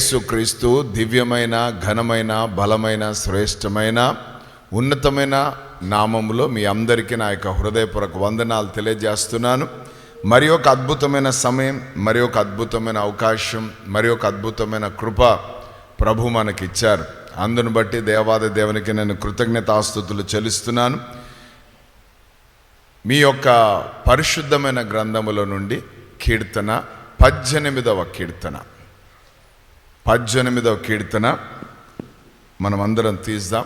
యేసుక్రీస్తు దివ్యమైన ఘనమైన బలమైన శ్రేష్టమైన ఉన్నతమైన నామములో మీ అందరికీ నా యొక్క హృదయపూర్వక వందనాలు తెలియజేస్తున్నాను. మరి ఒక అద్భుతమైన సమయం మరి ఒక అద్భుతమైన అవకాశం మరి ఒక అద్భుతమైన కృప ప్రభు మనకిచ్చారు. అందును బట్టి దేవాద దేవునికి నేను కృతజ్ఞతాస్థుతులు చెల్లిస్తున్నాను. మీ యొక్క పరిశుద్ధమైన గ్రంథముల నుండి కీర్తన పద్దెనిమిదవ కీర్తన. పద్దెనిమిదవ కీర్తన. మనమందరం తీద్దాం.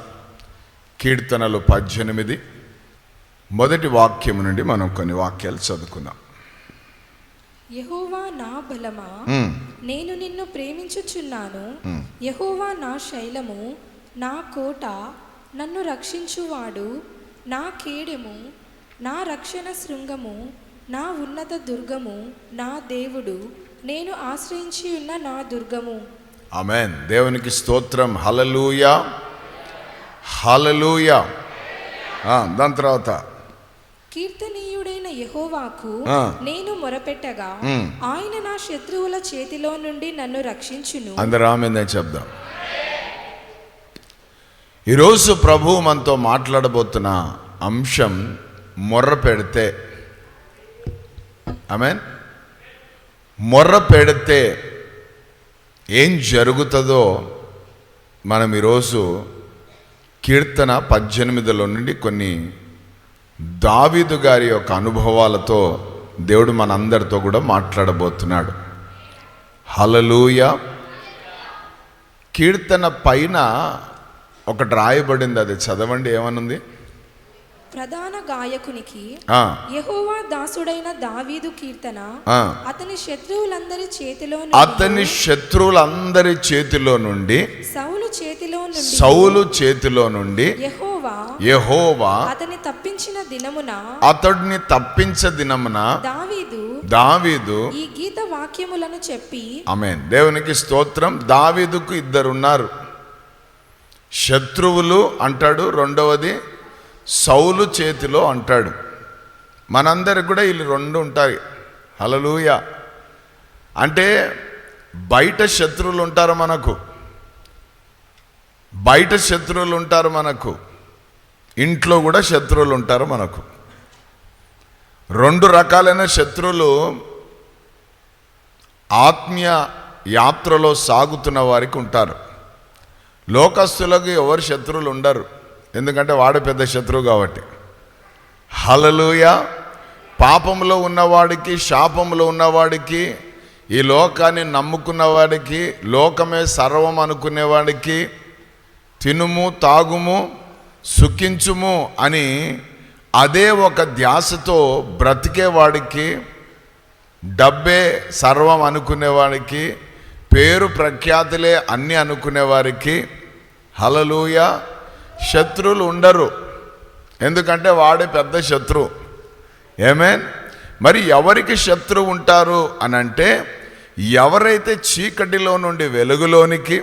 కీర్తనలు పద్దెనిమిది. మొదటి వాక్యం నుండి మనం కొన్ని వాక్యాలు చదువుకుందాం. యహోవా నా బలమా. నేను నిన్ను ప్రేమించుచున్నాను. యహోవా నా శైలము నా కోట నన్ను రక్షించువాడు. నా కేడెము నా రక్షణ శృంగము నా ఉన్నత దుర్గము నా దేవుడు. నేను ఆశ్రయించి ఉన్న నా దుర్గము. ఆమెన్. దేవునికి స్తోత్రం. హలలుయ హలలుయ దాని తర్వాత. కీర్తనీయుడైన యహోవాకు. నేను మొరపెట్టగా. ఆయన నా శత్రువుల చేతిలో నుండి నన్ను రక్షించును. అందరూ ఆమెందని చెప్దాం. ఈరోజు ప్రభు మనతో మాట్లాడబోతున్న అంశం మొర్ర పెడితే. ఆమెన్. మొర్ర పెడితే ఏం జరుగుతుందో మనం ఈరోజు కీర్తన పద్దెనిమిదిలో నుండి కొన్ని దావీదు గారి యొక్క అనుభవాలతో దేవుడు మనందరితో కూడా మాట్లాడబోతున్నాడు. హలలూయ కీర్తన పైన ఒకటి రాయబడింది అది చదవండి ఏమనుంది? ప్రధాన గాయకునికి ఆ, యెహోవా దాసుడైన దావీదు కీర్తన ఆ. అతని శత్రువులందరి చేతిలో అతని శత్రువులందరి చేతిలో నుండి సౌలు చేతిలో నుండి సౌలు చేతిలో నుండి యెహోవా యెహోవా అతని తప్పించిన దినమున అతడిని తప్పించ దినమున దావీదు దావీదు ఈ గీత వాక్యములను చెప్పి ఆమెన్. దేవునికి స్తోత్రం. దావీదుకు ఇద్దరున్నారు. శత్రువులు అంటాడు రెండవది సౌలు చేతిలో అంటాడు. మనందరికి కూడా వీళ్ళు రెండు ఉంటాయి హలలుయ అంటే బయట శత్రువులు ఉంటారు మనకు. బయట శత్రువులు ఉంటారు మనకు. ఇంట్లో కూడా శత్రువులు ఉంటారు మనకు. రెండు రకాలైన శత్రువులు ఆత్మీయ యాత్రలో సాగుతున్న వారికి ఉంటారు. లోకస్తులకు ఎవరు శత్రువులు ఉండరు. ఎందుకంటే వాడు పెద్ద శత్రువు కాబట్టి. హలలుయ పాపంలో ఉన్నవాడికి శాపంలో ఉన్నవాడికి ఈ లోకాన్ని నమ్ముకున్నవాడికి లోకమే సర్వం అనుకునేవాడికి తినుము తాగుము సుఖించుము అని అదే ఒక ధ్యాసతో బ్రతికేవాడికి డబ్బే సర్వం అనుకునేవాడికి పేరు ప్రఖ్యాతులే అన్నీ అనుకునేవారికి హలలుయ శత్రువులు ఉండరు. ఎందుకంటే వాడే పెద్ద శత్రువు ఏమేన్ మరి ఎవరికి శత్రువు ఉంటారు అని అంటే ఎవరైతే చీకటిలో నుండి వెలుగులోనికి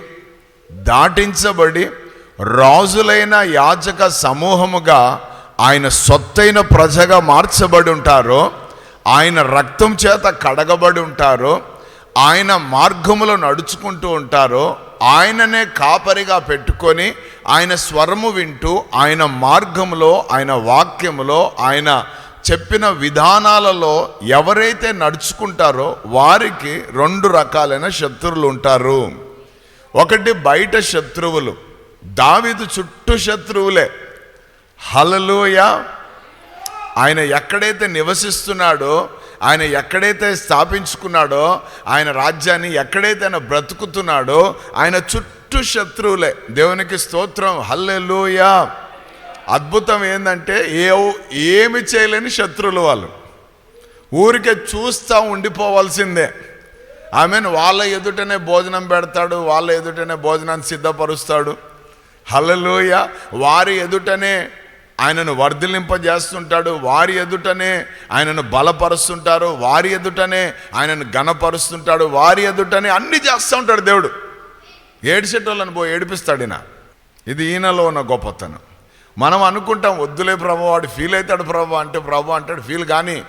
దాటించబడి రాజులైన యాజక సమూహముగా ఆయన సొత్తైన ప్రజగా మార్చబడి ఉంటారో ఆయన రక్తం చేత కడగబడి ఉంటారో ఆయన మార్గములో నడుచుకుంటూ ఉంటారో ఆయననే కాపరిగా పెట్టుకొని ఆయన స్వరము వింటూ ఆయన మార్గంలో ఆయన వాక్యములో ఆయన చెప్పిన విధానాలలో ఎవరైతే నడుచుకుంటారో వారికి రెండు రకాలైన శత్రువులు ఉంటారు. ఒకటి బయట శత్రువులు దావిదు చుట్టూ శత్రువులే. హలలోయ ఆయన ఎక్కడైతే నివసిస్తున్నాడో ఆయన ఎక్కడైతే స్థాపించుకున్నాడో ఆయన రాజ్యాన్ని ఎక్కడైతే ఆయన బ్రతుకుతున్నాడో ఆయన చుట్టూ చుట్టూ శత్రువులే. దేవునికి స్తోత్రం. హల్లెలూయ. అద్భుతం ఏంటంటే ఏ ఏమి చేయలేని శత్రువులు వాళ్ళు. ఊరికే చూస్తూ ఉండిపోవాల్సిందే. మీన్ వాళ్ళ ఎదుటనే భోజనం పెడతాడు వాళ్ళ ఎదుటనే భోజనాన్ని సిద్ధపరుస్తాడు. హలలోయ వారి ఎదుటనే ఆయనను వర్ధిలింపజేస్తుంటాడు. వారి ఎదుటనే ఆయనను బలపరుస్తుంటారు. వారి ఎదుటనే ఆయనను ఘనపరుస్తుంటాడు. వారి ఎదుటనే అన్ని చేస్తూ ఉంటాడు దేవుడు. ఏడిసేటోళ్ళని పోయి ఏడిపిస్తాడు ఈయన. ఇది ఈయనలో ఉన్న గొప్పతనం. మనం అనుకుంటాం వద్దులే ప్రభు వాడు ఫీల్ అవుతాడు ప్రభు అంటే ప్రభు అంటాడు ఫీల్ కానీ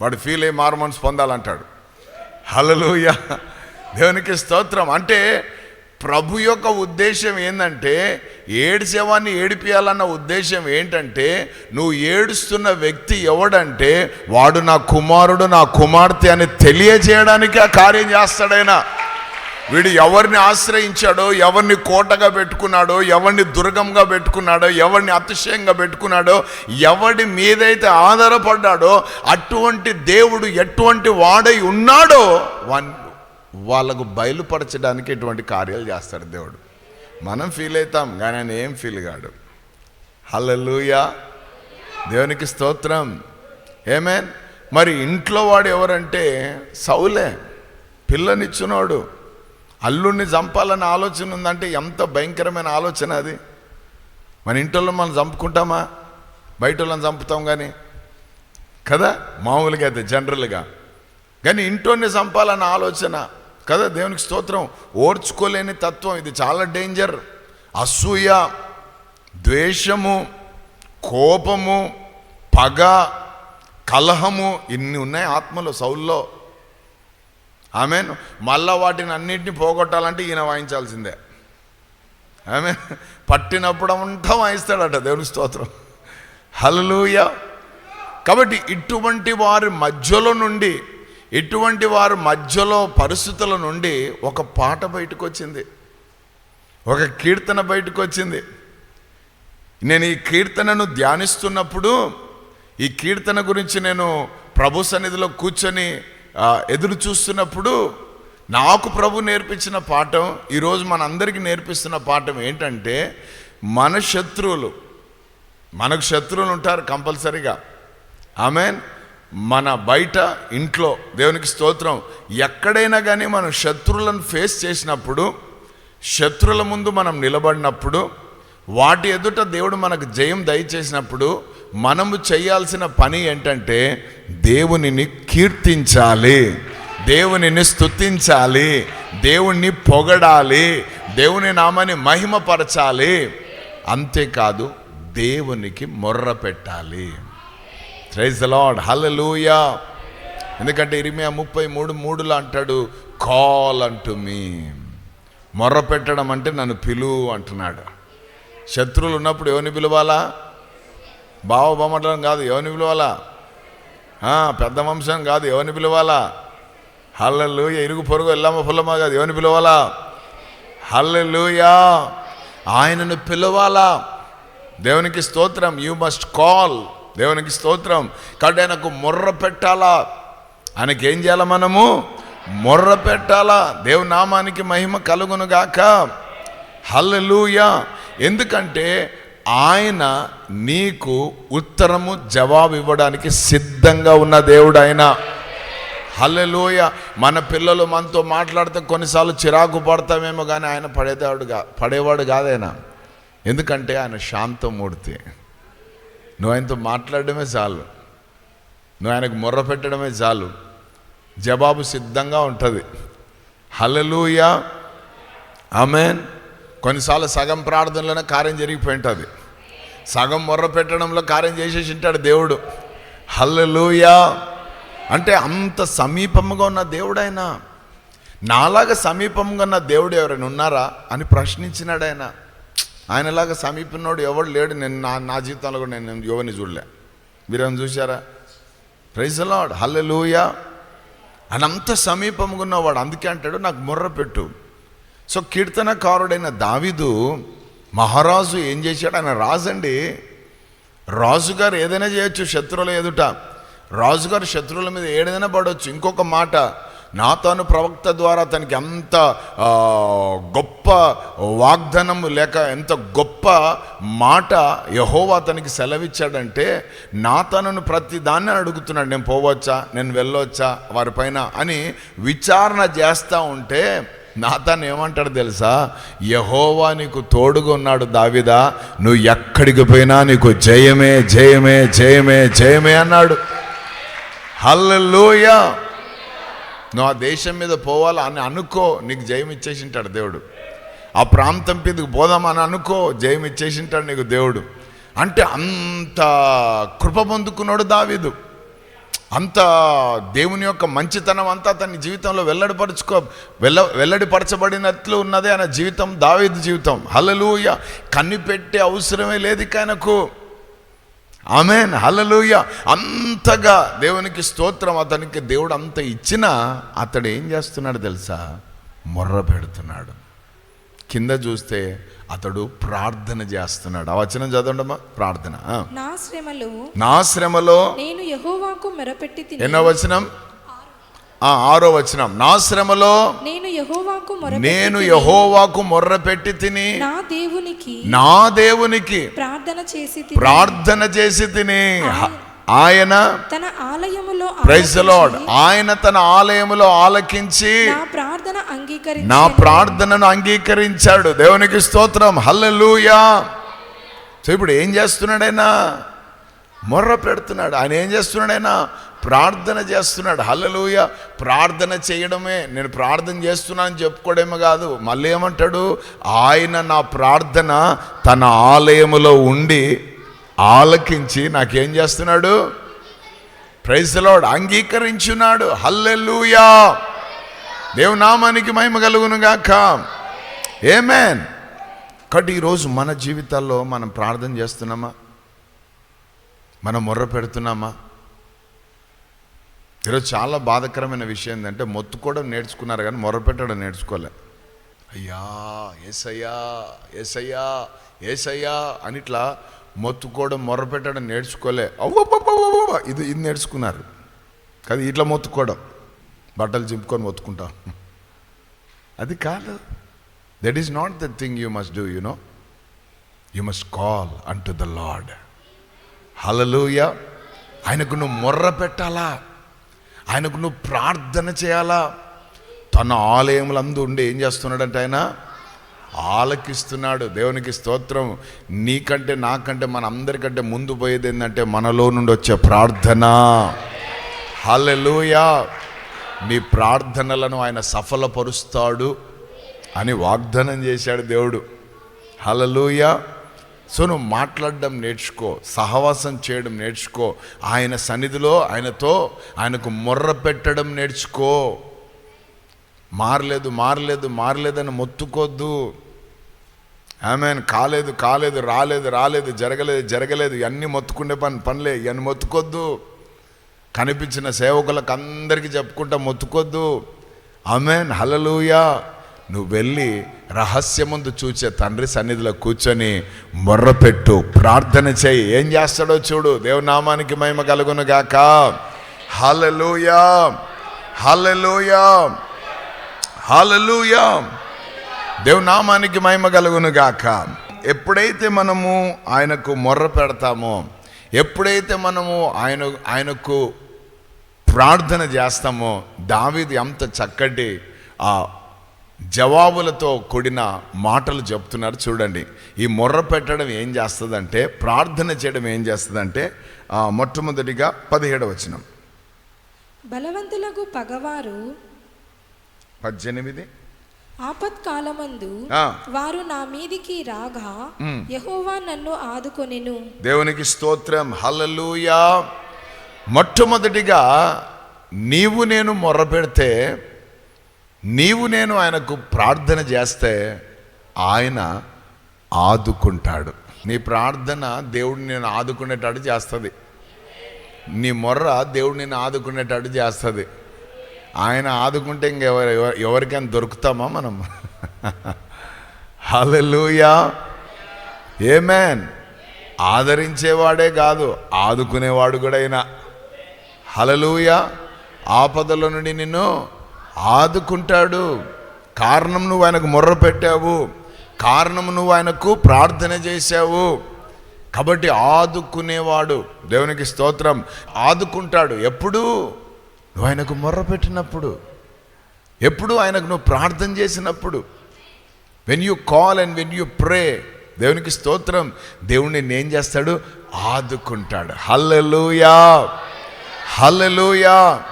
వాడు ఫీల్ అయ్యి మారు పొందాలంటాడు. హలలుయ దేవునికి స్తోత్రం. అంటే ప్రభు యొక్క ఉద్దేశం ఏంటంటే ఏడ్చేవాన్ని ఏడిపియాలన్న ఉద్దేశం ఏంటంటే నువ్వు ఏడుస్తున్న వ్యక్తి ఎవడంటే వాడు నా కుమారుడు నా కుమార్తె అని తెలియజేయడానికి ఆ కార్యం చేస్తాడైనా వీడు ఎవరిని ఆశ్రయించాడో ఎవరిని కోటగా పెట్టుకున్నాడో ఎవరిని దుర్గంగా పెట్టుకున్నాడో ఎవరిని అతిశయంగా పెట్టుకున్నాడో ఎవడి మీదైతే ఆధారపడ్డాడో అటువంటి దేవుడు ఎటువంటి వాడై ఉన్నాడో వాళ్ళకు బయలుపరచడానికి ఇటువంటి కార్యాలు చేస్తాడు దేవుడు. మనం ఫీల్ అవుతాం కానీ ఆయన ఏం ఫీల్ కాడు. హలలుయా దేవునికి స్తోత్రం. ఏమేన్ మరి ఇంట్లో వాడు ఎవరంటే సౌలే పిల్లనిచ్చినోడు అల్లుడిని చంపాలన్న ఆలోచన ఉందంటే ఎంత భయంకరమైన ఆలోచన అది. మన ఇంట్లో మనం చంపుకుంటామా? బయట వాళ్ళని చంపుతాం కానీ కదా? మామూలుగా అయితే జనరల్గా. కానీ ఇంట్లోనే చంపాలన్న ఆలోచన. కదా? దేవునికి స్తోత్రం. ఓర్చుకోలేని తత్వం. ఇది చాలా డేంజర్. అసూయ ద్వేషము కోపము పగ కలహము ఇన్ని ఉన్నాయి ఆత్మలో సౌల్లో. ఆమె మళ్ళా వాటిని అన్నింటినీ పోగొట్టాలంటే ఈయన వాయించాల్సిందే. ఆమె పట్టినప్పుడు అంతా వాయిస్తాడట దేవుని స్తోత్రం. హల్లెలూయా. కాబట్టి ఇటువంటి వారి మధ్యలో నుండి ఇటువంటి వారి మధ్యలో పరిస్థితుల నుండి ఒక పాట బయటకు వచ్చింది ఒక కీర్తన బయటకు వచ్చింది నేను ఈ కీర్తనను ధ్యానిస్తున్నప్పుడు ఈ కీర్తన గురించి నేను ప్రభు సన్నిధిలో కూర్చొని ఎదురు చూస్తున్నప్పుడు నాకు ప్రభు నేర్పించిన పాఠం ఈరోజు మనందరికీ నేర్పిస్తున్న పాఠం ఏంటంటే మన శత్రువులు మనకు శత్రువులు ఉంటారు కంపల్సరీగా. ఆమె మన బయట ఇంట్లో దేవునికి స్తోత్రం ఎక్కడైనా కానీ మనం శత్రువులను ఫేస్ చేసినప్పుడు శత్రువుల ముందు మనం నిలబడినప్పుడు వాటి ఎదుట దేవుడు మనకు జయం దయచేసినప్పుడు మనము చేయాల్సిన పని ఏంటంటే దేవునిని కీర్తించాలి. దేవునిని స్తుతించాలి. దేవుణ్ణి పొగడాలి. దేవుని నామాన్ని మహిమపరచాలి. అంతేకాదు దేవునికి మొర్ర పెట్టాలి. ప్రైజ్ లార్డ్ హలలుయా ఎందుకంటే ఇరిమియా ముప్పై మూడు మూడులో అంటాడు కాల్ అంటు మీ. మొర్ర పెట్టడం అంటే నన్ను పిలువు అంటున్నాడు. శత్రువులు ఉన్నప్పుడు ఎవరిని పిలవాలా? బావ బొమ్మటం కాదు ఎవరిని పిలవాలా? పెద్ద వంశం కాదు ఎవరిని పిలవాలా? హల్లెల్లుయ ఇరుగు పొరుగు ఎల్లమ్మ పుల్లమ్మ కాదు ఎవరిని పిలవాలా? హల్లెల్లుయా ఆయనను పిలవాలా? దేవునికి స్తోత్రం యూ మస్ట్ కాల్ దేవునికి స్తోత్రం కాబట్టి ఆయనకు మొర్ర పెట్టాలా? ఆయనకి ఏం చేయాలా మనము? మొర్ర పెట్టాలా? దేవు నామానికి మహిమ కలుగును గాక. హల్లెలూయా. ఎందుకంటే ఆయన నీకు ఉత్తరము జవాబు ఇవ్వడానికి సిద్ధంగా ఉన్న దేవుడు ఆయన. హల్లెలోయ. మన పిల్లలు మనతో మాట్లాడితే కొన్నిసార్లు చిరాకు పడతామేమో కానీ ఆయన పడేవాడు కా పడేవాడు కాదైనా ఎందుకంటే ఆయన శాంతమూర్తి. నువ్వు ఆయనతో మాట్లాడడమే చాలు. నువ్వు ఆయనకు మొర్ర పెట్టడమే చాలు. జవాబు సిద్ధంగా ఉంటుంది. Hallelujah amen. కొన్నిసార్లు సగం ప్రార్థనలోనే కార్యం జరిగిపోయి ఉంటుంది సగం మొర్ర పెట్టడంలో కార్యం చేసేసి ఉంటాడు దేవుడు. హల్లెలూయా. అంటే అంత సమీపముగా ఉన్న దేవుడు నాలాగా సమీపంగా ఉన్న దేవుడు ఎవరైనా ఉన్నారా అని ప్రశ్నించినాడు ఆయన ఆయనలాగా సమీపంలోడు ఎవడు లేడు నేను నా నా జీవితంలో కూడా నేను యువని చూడలే. మీరేమైనా చూసారా ప్రైజ్ లాడ్ హల్లెలూయా ఆయన అంత సమీపంగా ఉన్నవాడు అందుకే అంటాడు నాకు ముర్ర పెట్టు. సో కీర్తనకారుడైన దావిదు మహారాజు ఏం చేశాడు? ఆయన రాజండి. రాజుగారు ఏదైనా చేయొచ్చు శత్రువుల ఎదుట. రాజుగారు శత్రువుల మీద ఏదైనా పడవచ్చు ఇంకొక మాట నాతాను ప్రవక్త ద్వారా తనకి ఎంత గొప్ప వాగ్దానం లేక ఎంత గొప్ప మాట యహోవా తనకి సెలవిచ్చాడంటే నాతనును ప్రతి దాన్ని అడుగుతున్నాడు నేను పోవచ్చా? నేను వెళ్ళొచ్చా? వారిపైన అని విచారణ చేస్తూ ఉంటే నాతాను ఏమంటాడు తెలుసా? యహోవా నీకు తోడుగా ఉన్నాడు దావిదా నువ్వు ఎక్కడికి పోయినా నీకు జయమే జయమే జయమే జయమే అన్నాడు. హల్లెలూయా! నువ్వు ఆ దేశం మీద పోవాలా అని అనుకో నీకు జయం ఇచ్చేసింటాడు దేవుడు. ఆ ప్రాంతం మీదకి పోదామని అనుకో జయం ఇచ్చేసింటాడు నీకు దేవుడు. అంటే అంత కృప పొందుకున్నాడు దావీదు. అంత దేవుని యొక్క మంచితనం అంతా తన జీవితంలో వెల్లడిపరచుకో వెల్ల వెల్లడిపరచబడినట్లు ఉన్నదే ఆయన జీవితం దావీదు జీవితం. హల్లెలూయ. కనిపెట్టే అవసరమే లేదు ఇక ఆయనకు. ఆమెన్. హలలూయ అంతగా దేవునికి స్తోత్రం అతనికి దేవుడు అంత ఇచ్చినా అతడు ఏం చేస్తున్నాడు తెలుసా? మొర్ర పెడుతున్నాడు. కింద చూస్తే అతడు ప్రార్థన చేస్తున్నాడు. ఆ వచనం చదవండమ్మా. ప్రార్థన. నా శ్రమలో నా శ్రమలో నేను యెహోవాకు మొరపెట్టి ఎన్నో వచనం? ఆ, ఆరో వచనం. నా శ్రమలో నేను యెహోవాకు నేను యహోవాకు మొర్ర పెట్టి తిని నా దేవునికి నా దేవునికి ప్రార్థన చేసి ప్రార్థన చేసి తిని. ఆయన తన ఆలయములో ప్రైజ్ లార్డ్ ఆయన తన ఆలయములో ఆలకించి నా ప్రార్థన అంగీకరించి నా ప్రార్థనను అంగీకరించాడు. దేవునికి స్తోత్రం. హల్లెలూయా సో ఇప్పుడు ఏం చేస్తున్నాడైనా? మొర్ర పెడుతున్నాడు. ఆయన ఏం చేస్తున్నాడైనా? ప్రార్థన చేస్తున్నాడు. హల్లెలూయ ప్రార్థన చేయడమే. నేను ప్రార్థన చేస్తున్నానని చెప్పుకోవడమే కాదు. మళ్ళీ ఏమంటాడు? ఆయన నా ప్రార్థన తన ఆలయములో ఉండి ఆలకించి నాకేం చేస్తున్నాడు? ప్రైజ్లోడ్ అంగీకరించున్నాడు. హల్లెలూయా దేవునామానికి మహిమ కలుగును గాక. ఏమేన్ కాబట్టి ఈరోజు మన జీవితాల్లో మనం ప్రార్థన చేస్తున్నామా? మనం మొర్ర పెడుతున్నామా? ఈరోజు చాలా బాధకరమైన విషయం ఏంటంటే మొత్తుకోవడం నేర్చుకున్నారు కానీ మొర్ర పెట్టడం నేర్చుకోలే. అయ్యా ఏసయ్యా ఏసయ్యా ఏసయ్యా అని ఇట్లా మొత్తుకోవడం మొరపెట్టడం నేర్చుకోలే. అవ్వబ్బబ్బబ్బ ఇది ఇది నేర్చుకున్నారు. కానీ ఇట్లా మొత్తుకోవడం. బట్టలు చింపుకొని మొత్తుకుంటాం. అది కాదు. That is not the thing you must do you know you must call on to the lord hallelujah ఆయనకు నువ్వు మొర్ర పెట్టాలా? ఆయనకు నువ్వు ప్రార్థన చేయాలా? తన ఆలయములందు ఉండి ఏం చేస్తున్నాడంటే ఆయన ఆలకిస్తున్నాడు. దేవునికి స్తోత్రం. నీకంటే నాకంటే మన అందరికంటే ముందు పోయేది ఏంటంటే మనలో నుండి వచ్చే ప్రార్థన. హల్లెలూయా. నీ ప్రార్థనలను ఆయన సఫలపరుస్తాడు అని వాగ్దానం చేశాడు దేవుడు. హలలుయా సో నువ్వు మాట్లాడడం నేర్చుకో. సహవాసం చేయడం నేర్చుకో. ఆయన సన్నిధిలో ఆయనతో ఆయనకు మొర్ర పెట్టడం నేర్చుకో. మారలేదు మారలేదు మారలేదని మొత్తుకోద్దు. ఆమెన్. కాలేదు కాలేదు రాలేదు రాలేదు జరగలేదు జరగలేదు ఇవన్నీ మొత్తుకుండే పని పనిలే ఇవన్నీ మొత్తుకొద్దు. కనిపించిన సేవకులకు అందరికీ చెప్పుకుంటా మొత్తుకొద్దు. ఆమెన్. హలలుయా నువ్వు వెళ్ళి రహస్యముందు చూచే తండ్రి సన్నిధిలో కూర్చొని మొర్రపెట్టు ప్రార్థన చేయి. ఏం చేస్తాడో చూడు. దేవునామానికి మహిమ కలుగును గాక. హలలుయా హలలుయా హలలుయా దేవునామానికి మహిమ కలుగును గాక. ఎప్పుడైతే మనము ఆయనకు మొర్ర పెడతామో ఎప్పుడైతే మనము ఆయన ఆయనకు ప్రార్థన చేస్తామో దావిది అంత చక్కటి ఆ జవాబులతో కూడిన మాటలు చెప్తున్నారు చూడండి. ఈ మొర్ర పెట్టడం ఏం చేస్తుందంటే ప్రార్థన చేయడం ఏం చేస్తుందంటే మొట్టమొదటిగా పదిహేడవచనం బలవంతులకు పగవారు పద్దెనిమిది. ఆపత్కాలమందు. వారు నా మీదికి రాగా యెహోవా నన్ను ఆదుకొనెను. దేవునికి స్తోత్రం. హల్లెలూయా. మొట్టమొదటిగా నీవు నేను మొర్ర పెడితే నీవు నేను ఆయనకు ప్రార్థన చేస్తే ఆయన ఆదుకుంటాడు. నీ ప్రార్థన దేవుడు నేను ఆదుకునేటట్టు చేస్తుంది. నీ మొర్ర దేవుడు నేను ఆదుకునేటట్టు చేస్తుంది. ఆయన ఆదుకుంటే ఇంకెవరు ఎవరు- ఎవరికైనా దొరుకుతామా మనం? హల్లెలూయా. ఏమేన్ ఆదరించేవాడే కాదు ఆదుకునేవాడు కూడా అయినా హలలుయా ఆపదల నుండి నిన్ను ఆదుకుంటాడు. కారణం నువ్వు ఆయనకు మొర్ర పెట్టావు. కారణం నువ్వు ఆయనకు ప్రార్థన చేశావు. కాబట్టి ఆదుకునేవాడు. దేవునికి స్తోత్రం. ఆదుకుంటాడు. ఎప్పుడూ? నువ్వు ఆయనకు మొర్ర పెట్టినప్పుడు ఎప్పుడు ఆయనకు నువ్వు ప్రార్థన చేసినప్పుడు when you call and when you pray దేవునికి స్తోత్రం దేవుణ్ణి ఏం చేస్తాడు? ఆదుకుంటాడు. హల్లెలూయా! హల్లెలూయా!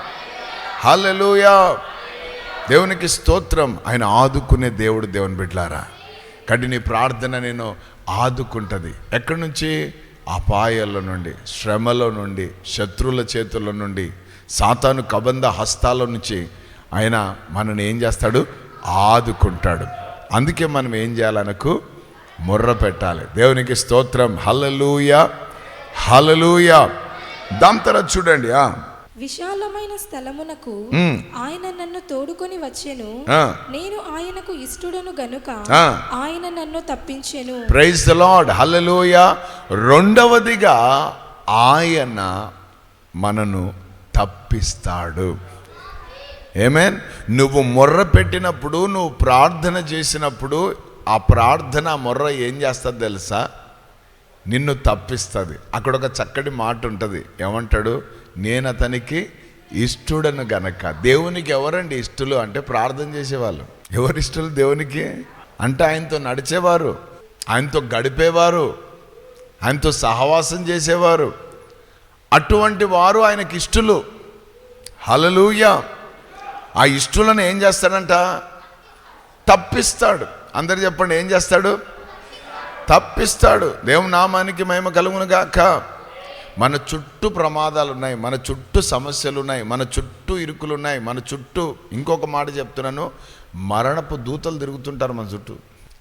హల్లెలూయా! దేవునికి స్తోత్రం ఆయన ఆదుకునే దేవుడు దేవుని బిడ్లారా కాబట్టి నీ ప్రార్థన నేను ఆదుకుంటుంది. ఎక్కడి నుంచి? అపాయాల నుండి శ్రమల నుండి శత్రువుల చేతుల నుండి సాతాను కబంధ హస్తాల నుంచి ఆయన మనని ఏం చేస్తాడు? ఆదుకుంటాడు. అందుకే మనం ఏం చేయాలనకు ముర్ర పెట్టాలి. దేవునికి స్తోత్రం. హల్లెలూయ. హల్లెలూయ. దాని తర్వాత చూడండి ఆ, విశాలమైన స్థలమునకు. ఆయన నన్ను తోడుకొని వచ్చెను. నేను ఆయనకు ఇష్టడును గనుక. ఆయన నన్ను తప్పించెను. Praise the lord hallelujah. రెండవదిగా ఆయన మనను తప్పిస్తాడు. ఏమేన్ నువ్వు మొర్ర పెట్టినప్పుడు నువ్వు ప్రార్థన చేసినప్పుడు ఆ ప్రార్థన ఆ మొర్ర ఏం చేస్తుంది తెలుసా? నిన్ను తప్పిస్తుంది. అక్కడ ఒక చక్కటి మాట ఉంటుంది ఏమంటాడు? నేను అతనికి ఇష్టుడను గనక. దేవునికి ఎవరండి ఇష్టలు అంటే ప్రార్థన చేసేవాళ్ళు. ఎవరు ఇష్టలు దేవునికి? అంటే ఆయనతో నడిచేవారు. ఆయనతో గడిపేవారు. ఆయనతో సహవాసం చేసేవారు. అటువంటి వారు ఆయనకి ఇష్టలు. హలలుయ ఆ ఇష్టలను ఏం చేస్తాడంట? తప్పిస్తాడు. అందరు చెప్పండి ఏం చేస్తాడు? తప్పిస్తాడు. దేవుని నామానికి మహిమ కలుగును గాక. మన చుట్టూ ప్రమాదాలు ఉన్నాయి మన చుట్టూ సమస్యలు ఉన్నాయి మన చుట్టూ ఇరుకులు ఉన్నాయి మన చుట్టూ ఇంకొక మాట చెప్తున్నాను. మరణపు దూతలు తిరుగుతుంటారు మన చుట్టూ.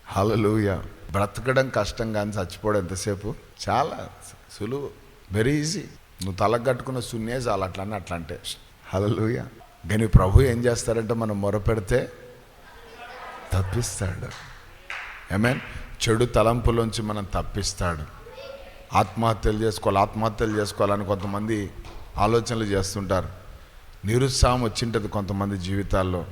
హలలుయ బ్రతకడం కష్టం కానీ చచ్చిపోవడం ఎంతసేపు? చాలా సులువు. వెరీ ఈజీ నువ్వు తలకు కట్టుకున్న సున్నే చాలు అట్లా అని అట్లా అంటే హలలుయ కానీ ప్రభు ఏం చేస్తారంటే మనం మొరపెడితే తప్పిస్తాడు. ఏమేన్ చెడు తలంపులోంచి మనం తప్పిస్తాడు. ఆత్మహత్యలు చేసుకోవాలి ఆత్మహత్యలు చేసుకోవాలని కొంతమంది ఆలోచనలు చేస్తుంటారు. నిరుత్సాహం వచ్చింటది కొంతమంది జీవితాల్లో.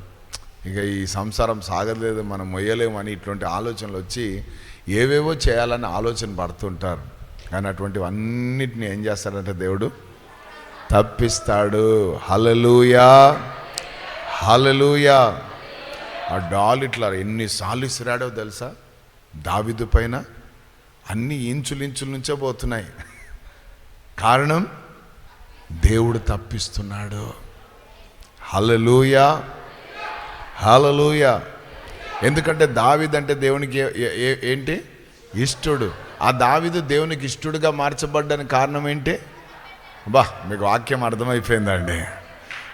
ఇక ఈ సంసారం సాగలేదు మనం మొయ్యలేము అని ఇటువంటి ఆలోచనలు వచ్చి ఏవేవో చేయాలని ఆలోచన పడుతుంటారు. కానీ అటువంటివన్నిటిని ఏం చేస్తాడంటే దేవుడు తప్పిస్తాడు. హలలుయా హలలుయా ఆ డాల్ ఇట్లా ఎన్నిసార్లు ఇసిరాడో తెలుసా? దావిదు పైన అన్ని ఇంచులించుల నుంచే పోతున్నాయి. కారణం? దేవుడు తప్పిస్తున్నాడు. హలలుయా హలలుయా ఎందుకంటే దావిదంటే దేవునికి ఏంటి? ఇష్టడు. ఆ దావిదు దేవునికి ఇష్టడుగా మార్చబడ్డానికి కారణం ఏంటి? బా మీకు వాక్యం అర్థమైపోయిందండి.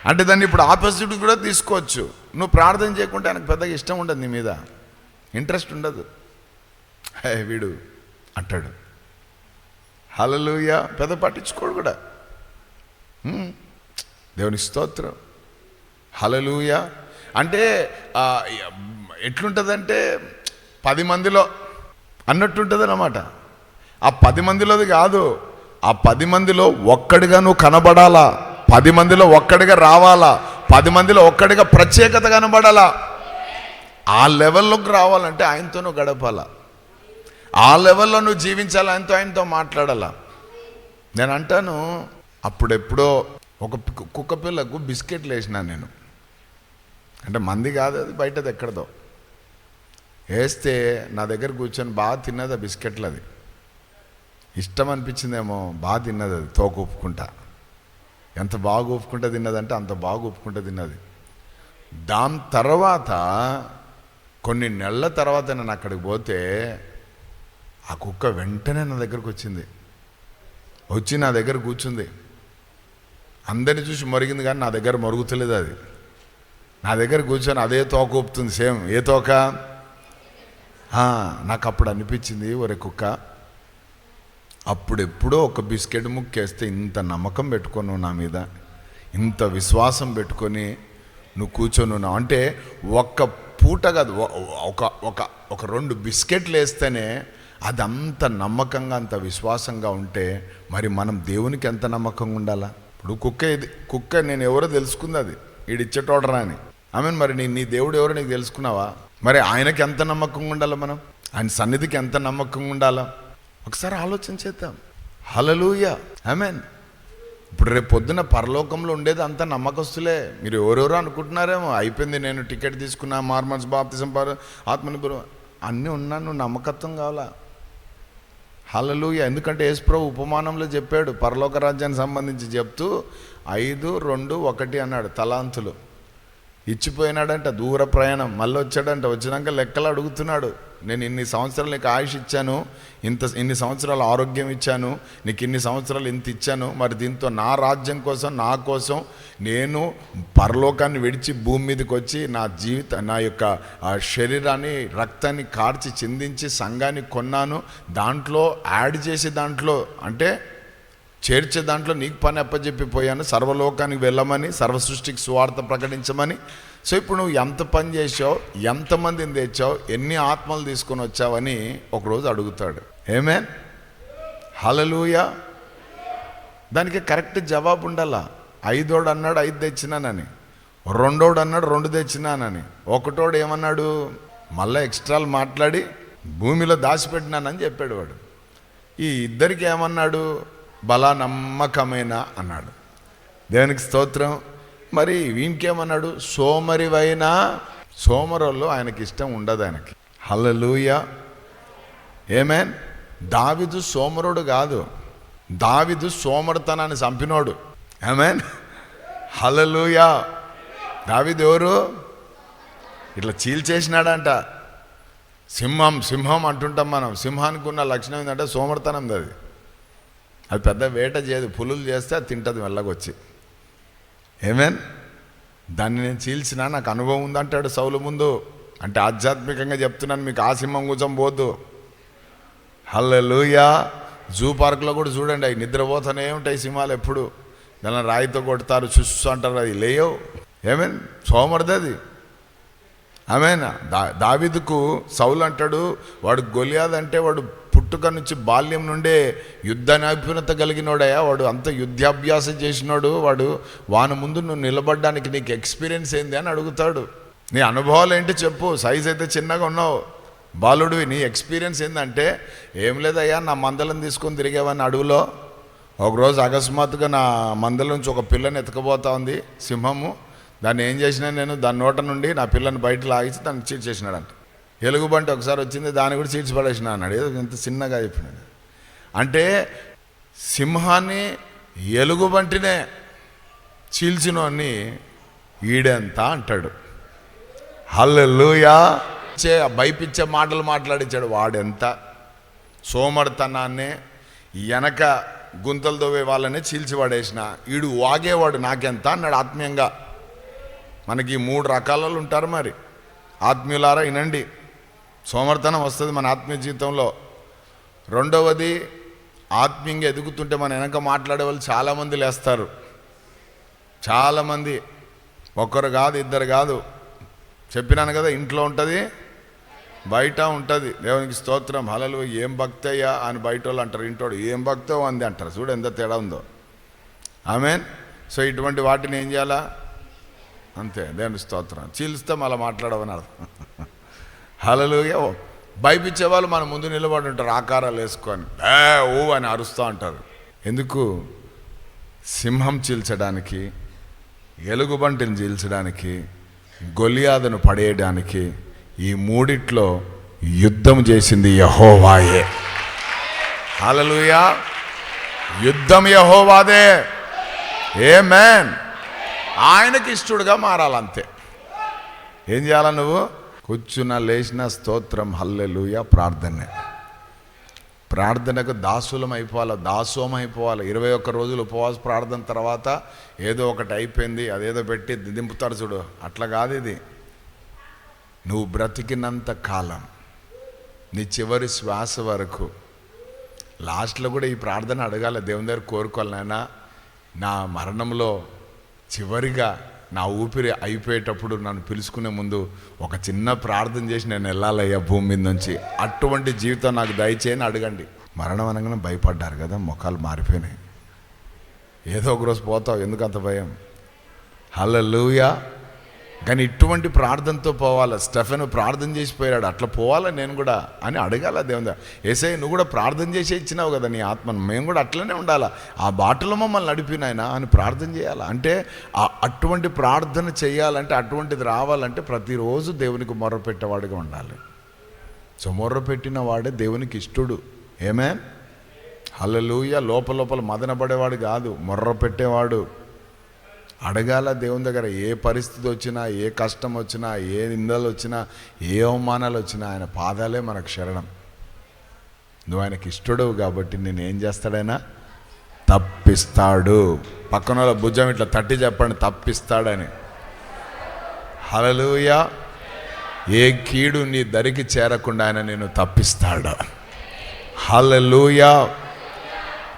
అంటే దాన్ని ఇప్పుడు ఆపోజిట్ కూడా తీసుకోవచ్చు. నువ్వు ప్రార్థన చేయకుంటే ఆయనకు పెద్దగా ఇష్టం ఉండదు నీ మీద. ఇంట్రెస్ట్ ఉండదు. హే వీడు అంటాడు. హలలుయ పెద్ద పట్టించుకోడు కూడా. దేవుని స్తోత్రం. హలలుయ అంటే ఎట్లుంటుందంటే పది మందిలో అన్నట్టుంటుంది అన్నమాట ఆ పది మందిలోది కాదు. ఆ పది మందిలో ఒక్కడిగా నువ్వు కనబడాలా? పది మందిలో ఒక్కడిగా రావాలా? పది మందిలో ఒక్కడిగా ప్రత్యేకత కనబడాలా? ఆ లెవెల్లోకి రావాలంటే ఆయనతో నువ్వు గడపాలా? ఆ లెవెల్లో నువ్వు జీవించాలి? ఆయనతో ఆయనతో మాట్లాడాలా? నేను అంటాను అప్పుడెప్పుడో ఒక కుక్క పిల్లకు బిస్కెట్లు వేసినా నేను. అంటే మంది కాదు అది బయటది ఎక్కడదో. వేస్తే నా దగ్గర కూర్చొని బాగా తిన్నది ఆ బిస్కెట్లు అది ఇష్టం అనిపించిందేమో బాగా తిన్నది అది తోక ఒప్పుకుంటా. ఎంత బాగా ఒప్పుకుంటా తిన్నదంటే అంత బాగా ఒప్పుకుంటా తిన్నది. దాని తర్వాత కొన్ని నెలల తర్వాత నేను అక్కడికి పోతే ఆ కుక్క వెంటనే నా దగ్గరకు వచ్చింది. వచ్చి నా దగ్గర కూర్చుంది. అందరిని చూసి మరిగింది కానీ నా దగ్గర మరుగుతలేదు అది. నా దగ్గర కూర్చొని అదే తోక ఊపుతుంది సేమ్. ఏ తోక? నాకు అప్పుడు అనిపించింది ఒరే కుక్క అప్పుడెప్పుడో ఒక బిస్కెట్ ముక్కేస్తే ఇంత నమ్మకం పెట్టుకోను నా మీద ఇంత విశ్వాసం పెట్టుకొని నువ్వు కూర్చొని ఉన్నావు. అంటే ఒక్క పూట కాదు ఒక ఒక ఒక రెండు బిస్కెట్లు వేస్తేనే అది అంత నమ్మకంగా అంత విశ్వాసంగా ఉంటే మరి మనం దేవునికి ఎంత నమ్మకంగా ఉండాలా? ఇప్పుడు కుక్క ఇది కుక్క నేను ఎవరో తెలుసుకుంది అది ఈడిచ్చేటోడరా అని. ఐ మీన్ మరి నీ నీ దేవుడు ఎవరో నీకు తెలుసుకున్నావా? మరి ఆయనకి ఎంత నమ్మకంగా ఉండాలి మనం? ఆయన సన్నిధికి ఎంత నమ్మకంగా ఉండాలా? ఒకసారి ఆలోచన చేద్దాం. హలలుయ మీన్ ఇప్పుడు రేపు పొద్దున పరలోకంలో ఉండేది అంత నమ్మకస్తులే. మీరు ఎవరెవరో అనుకుంటున్నారేమో. అయిపోయింది నేను టికెట్ తీసుకున్నా మార్మన్స్ బాప్తిజం పారు ఆత్మనిపురం అన్నీ ఉన్నా నువ్వు నమ్మకత్వం కావాలా? హలలుయ ఎందుకంటే యేసుప్రభు ఉపమానంలో చెప్పాడు పరలోక రాజ్యానికి సంబంధించి చెప్తూ ఐదు రెండు ఒకటి అన్నాడు తలాంతులు. ఇచ్చిపోయినాడంట దూర ప్రయాణం. మళ్ళీ వచ్చాడంట వచ్చినాక లెక్కలు అడుగుతున్నాడు. నేను ఇన్ని సంవత్సరాలు నీకు ఆయుష్ ఇచ్చాను ఇంత ఇన్ని సంవత్సరాలు ఆరోగ్యం ఇచ్చాను నీకు ఇన్ని సంవత్సరాలు ఇంత ఇచ్చాను మరి దీంతో నా రాజ్యం కోసం నా కోసం నేను పరలోకాన్ని విడిచి భూమి మీదకి వచ్చి నా జీవిత నా యొక్క శరీరాన్ని రక్తాన్ని కార్చి చిందించి సంఘాన్ని కొన్నాను. దాంట్లో యాడ్ చేసి దాంట్లో అంటే చేర్చే దాంట్లో నీకు పని అప్పచెప్పి పోయాను. సర్వలోకానికి వెళ్ళమని సర్వ సృష్టికి సువార్త ప్రకటించమని. సో ఇప్పుడు నువ్వు ఎంత పని చేసావు ఎంతమందిని తెచ్చావు ఎన్ని ఆత్మలు తీసుకొని వచ్చావని ఒకరోజు అడుగుతాడు. ఏమే హలలుయ దానికి కరెక్ట్ జవాబు ఉండాలా? ఐదోడు అన్నాడు ఐదు తెచ్చినానని. రెండోడు అన్నాడు రెండు తెచ్చినానని. ఒకటోడు ఏమన్నాడు? మళ్ళీ ఎక్స్ట్రాలు మాట్లాడి భూమిలో దాచిపెట్టినానని చెప్పాడు వాడు. ఈ ఇద్దరికి ఏమన్నాడు? బలా నమ్మకమైన అన్నాడు. దేవునికి స్తోత్రం? మరి ఇంకేమన్నాడు సోమరివైనా సోమరోళ్ళు ఆయనకి ఇష్టం ఉండదు ఆయనకి. హలలుయ ఏమేన్? దావిదు సోమరుడు కాదు. దావిదు సోమరతనాన్ని చంపినోడు. ఏమేన్? హల్లెలూయ. దావిదు ఎవరు? ఇట్లా చీల్చేసినాడంట. సింహం సింహం అంటుంటాం మనం. సింహానికి ఉన్న లక్షణం ఏంటంటే సోమర్తనం అది. అది పెద్ద వేట చేయదు. పులులు చేస్తే అది తింటుంది వెళ్ళగొచ్చి ఏమేన్ దాన్ని నేను చీల్చినా నాకు అనుభవం ఉందంటాడు సౌలు ముందు. అంటే ఆధ్యాత్మికంగా చెప్తున్నాను మీకు ఆ కూర్చొని పోద్దు. హల్లెలూయా జూ పార్క్లో కూడా చూడండి అవి నిద్రపోతూనే ఉంటాయి సింహాలు ఎప్పుడు. దాని రాయితో కొడతారు చుస్సు అంటారు అది లేయో ఏమేన్ సోమరిది అది. ఆమెనా దా దావిదుకు సౌలు అంటాడు వాడు గొలియాదంటే వాడు పుట్టుక నుంచి బాల్యం నుండే యుద్ధ నైపుణ్యత కలిగినోడయా వాడు అంత యుద్ధాభ్యాసం చేసినోడు. వాడు వాని ముందు నువ్వు నిలబడడానికి నీకు ఎక్స్పీరియన్స్ ఏంది అని అడుగుతాడు. నీ అనుభవాలు ఏంటి చెప్పు. సైజ్ అయితే చిన్నగా ఉన్నావు. బాలుడివి నీ ఎక్స్పీరియన్స్ ఏంటంటే ఏం లేదయ్యా నా మందలను తీసుకొని తిరిగేవాడిని అడవిలో. ఒకరోజు అకస్మాత్తుగా నా మందల నుంచి ఒక పిల్లని ఎత్తుకుపోతా ఉంది సింహము. దాన్ని ఏం చేసినా నేను దాని నోట నుండి నా పిల్లని బయట లాగించి దాన్ని చీట్ చేసినాడంట ఎలుగుబంటి ఒకసారి వచ్చింది దాన్ని కూడా చీడ్చి పడేసిన అన్నాడు. ఏదో ఇంత చిన్నగా చెప్పినాడు. అంటే సింహాన్ని ఎలుగుబంటినే చీల్చినోన్ని ఈడెంత అంటాడు. హల్లెలూయా! చే భయపించే మాటలు మాట్లాడించాడు వాడెంత. సోమర్తనాన్నే వెనక గుంతలు దోవే వాళ్ళని చీల్చిపడేసిన ఈడు వాగేవాడు నాకెంత అన్నాడు ఆత్మీయంగా. మనకి మూడు రకాలలో ఉంటారు మరి. ఆత్మీయులారా వినండి. సోమర్థనం వస్తుంది మన ఆత్మీయ జీవితంలో. రెండవది ఆత్మీయంగా ఎదుగుతుంటే మన వెనక మాట్లాడే వాళ్ళు చాలామంది లేస్తారు. చాలామంది ఒక్కరు కాదు ఇద్దరు కాదు. చెప్పినాను కదా ఇంట్లో ఉంటుంది బయట ఉంటుంది. దేవునికి స్తోత్రం హలలు ఏం భక్తయ్యా అని బయట వాళ్ళు అంటారు ఇంటోడు ఏం భక్తో అంది అంటారు. చూడు ఎంత తేడా ఉందో. ఆమెన్. సో ఇటువంటి వాటిని ఏం చేయాలా? అంతే దేవుని స్తోత్రం. చీల్స్తే మళ్ళీ మాట్లాడవని అర్థం. హలలుగా భయపించే వాళ్ళు మన ముందు నిలబడి ఉంటారు ఆకారాలు వేసుకొని. ఏ ఓ అని అరుస్తూ ఉంటారు. ఎందుకు? సింహం చీల్చడానికి ఎలుగుబంటిని చీల్చడానికి గొలియాదను పడేయడానికి ఈ మూడిట్లో యుద్ధం చేసింది యహోవాయే. హలలుయా యుద్ధం యహోవాదే. ఏ మ్యాన్ ఆయనకి ఇష్టడుగా మారాలంతే. ఏం చేయాలా నువ్వు? కూర్చున్న లేచిన స్తోత్రం హల్లెలుయ ప్రార్థనే. ప్రార్థనకు దాసులం అయిపోవాలి దాసోం అయిపోవాలి ఇరవై ఒక్క రోజులు ఉపవాస ప్రార్థన తర్వాత ఏదో ఒకటి అయిపోయింది అదేదో పెట్టి దింపుతారు చూడు. అట్లా కాదు ఇది. నువ్వు బ్రతికినంత కాలం నీ చివరి శ్వాస వరకు లాస్ట్లో కూడా ఈ ప్రార్థన అడగాలి. దేవుని దగ్గర కోరుకోవాలి నాయన నా మరణంలో చివరిగా నా ఊపిరి అయిపోయేటప్పుడు నన్ను పిలుచుకునే ముందు ఒక చిన్న ప్రార్థన చేసి నేను వెళ్ళాలయ్యా భూమి మీద నుంచి. అటువంటి జీవితం నాకు దయచేయని అడగండి. మరణం అనగానే భయపడ్డారు కదా ముఖాలు మారిపోయినాయి. ఏదో ఒక రోజు పోతావు ఎందుకు అంత భయం? లూయా కానీ ఇటువంటి ప్రార్థనతో పోవాలి? స్టెఫెన్ ప్రార్థన చేసిపోయాడు అట్లా పోవాలా నేను కూడా అని అడగాల దేవుని ఏసై నువ్వు కూడా ప్రార్థన చేసి ఇచ్చినావు కదా నీ ఆత్మను మేము కూడా అట్లనే ఉండాలా? ఆ బాటలో మమ్మల్ని నడిపినాయన అని ప్రార్థన చేయాలి? అంటే అటువంటి ప్రార్థన చేయాలంటే అటువంటిది రావాలంటే ప్రతిరోజు దేవునికి మొర్ర పెట్టేవాడిగా ఉండాలి. సో మొర్ర పెట్టిన వాడే దేవునికి ఇష్టడు. ఏమే హల్లెలూయ లోపల లోపల మదనపడేవాడు కాదు. మొర్ర పెట్టేవాడు అడగాల దేవుని దగ్గర ఏ పరిస్థితి వచ్చినా ఏ కష్టం వచ్చినా ఏ నిందలు వచ్చినా ఏ అవమానాలు వచ్చినా ఆయన పాదాలే మనకు శరణం. నువ్వు ఆయనకి ఇష్టడవు కాబట్టి నేను ఏం చేస్తాడైనా? తప్పిస్తాడు. పక్కన వాళ్ళ భుజం ఇట్లా తట్టి చెప్పండి తప్పిస్తాడని. హలలుయా ఏ కీడు నీ దరికి చేరకుండా ఆయన నేను తప్పిస్తాడు. హలలుయా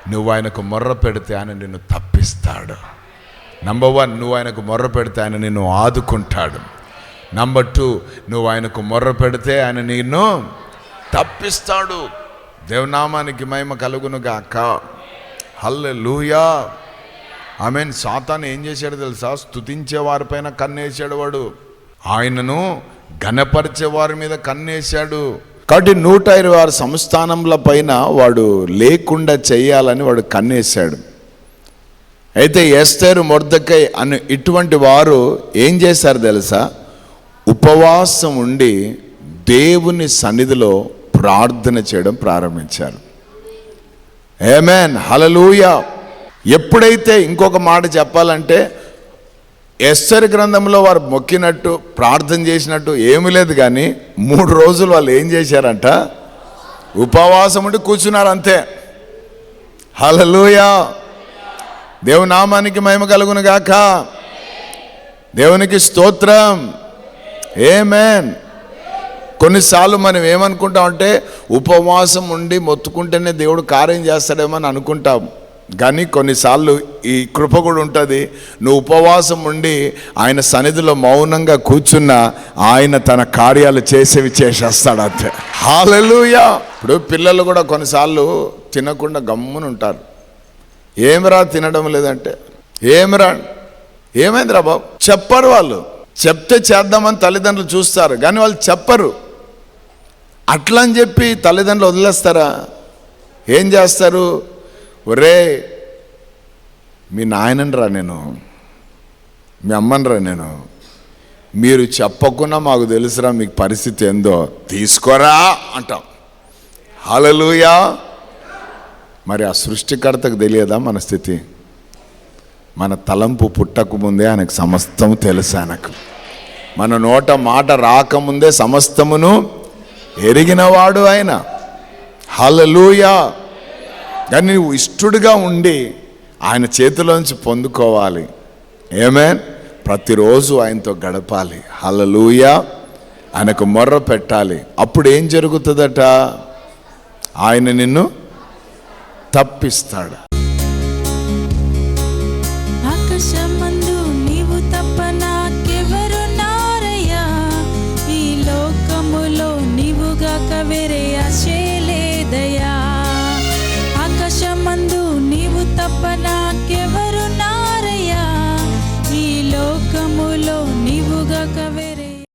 నువ్వు ఆయనకు మొర్ర పెడితే ఆయన నిన్ను తప్పిస్తాడు. నంబర్ వన్ నువ్వు ఆయనకు మొర్ర పెడితే ఆయన నిన్ను ఆదుకుంటాడు. నంబర్ టూ నువ్వు ఆయనకు మొర్ర పెడితే ఆయన నిన్ను తప్పిస్తాడు. దేవనామానికి మహిమ కలుగును గాక. ఐ మీన్ సాతాను ఏం చేశాడు తెలుసా? స్తుతించే వారిపైన కన్నేసాడు వాడు. ఆయనను ఘనపరిచే వారి మీద కన్నేశాడు. కాబట్టి నూట ఇరవై ఆరు సంస్థానముల పైన వాడు లేకుండా చేయాలని వాడు కన్నేశాడు. అయితే ఎస్తేరు మొర్దకై అని ఇటువంటి వారు ఏం చేశారు తెలుసా? ఉపవాసం ఉండి దేవుని సన్నిధిలో ప్రార్థన చేయడం ప్రారంభించారు. ఏమేన్ హలలూయ ఎప్పుడైతే ఇంకొక మాట చెప్పాలంటే ఎస్సరి గ్రంథంలో వారు మొక్కినట్టు ప్రార్థన చేసినట్టు ఏమీ లేదు కానీ మూడు రోజులు వాళ్ళు ఏం చేశారంట? ఉపవాసం ఉండి కూర్చున్నారు అంతే. హలలుయా దేవుని నామానికి మహిమ కలుగును గాక. దేవునికి స్తోత్రం. ఏమేన్ కొన్నిసార్లు మనం ఏమనుకుంటాం అంటే ఉపవాసం ఉండి మొత్తుకుంటేనే దేవుడు కార్యం చేస్తాడేమో అని అనుకుంటాం. కానీ కొన్నిసార్లు ఈ కృప కూడా ఉంటుంది. నువ్వు ఉపవాసం ఉండి ఆయన సన్నిధిలో మౌనంగా కూర్చున్న ఆయన తన కార్యాలు చేసేవి చేసేస్తాడు అంతే హాలెలూయా ఇప్పుడు పిల్లలు కూడా కొన్నిసార్లు తినకుండా గమ్మున ఉంటారు ఏమిరా తినడం లేదంటే? ఏమిరా? ఏమైందిరా బాబు? చెప్పరు వాళ్ళు. చెప్తే చేద్దామని తల్లిదండ్రులు చూస్తారు కానీ వాళ్ళు చెప్పరు. అట్లా అని చెప్పి తల్లిదండ్రులు వదిలేస్తారా? ఏం చేస్తారు? ఒరే మీ నాయనరా నేను. మీ అమ్మనరా నేను. మీరు చెప్పకుండా మాకు తెలుసురా మీకు పరిస్థితి ఏందో. తీసుకోరా అంటాం. హలలుయా మరి ఆ సృష్టికర్తకు తెలియదా మన స్థితి? మన తలంపు పుట్టకముందే ఆయనకు సమస్తము తెలుసు ఆయనకు. మన నోట మాట రాకముందే సమస్తమును ఎరిగినవాడు ఆయన. హలలుయా కానీ నువ్వు ఇష్టడుగా ఉండి ఆయన చేతిలోంచి పొందుకోవాలి. ఏమేన్ ప్రతిరోజు ఆయనతో గడపాలి. హలలుయా ఆయనకు మొర్ర పెట్టాలి. అప్పుడు ఏం జరుగుతుందట? ఆయన నిన్ను తప్పిస్తాడు.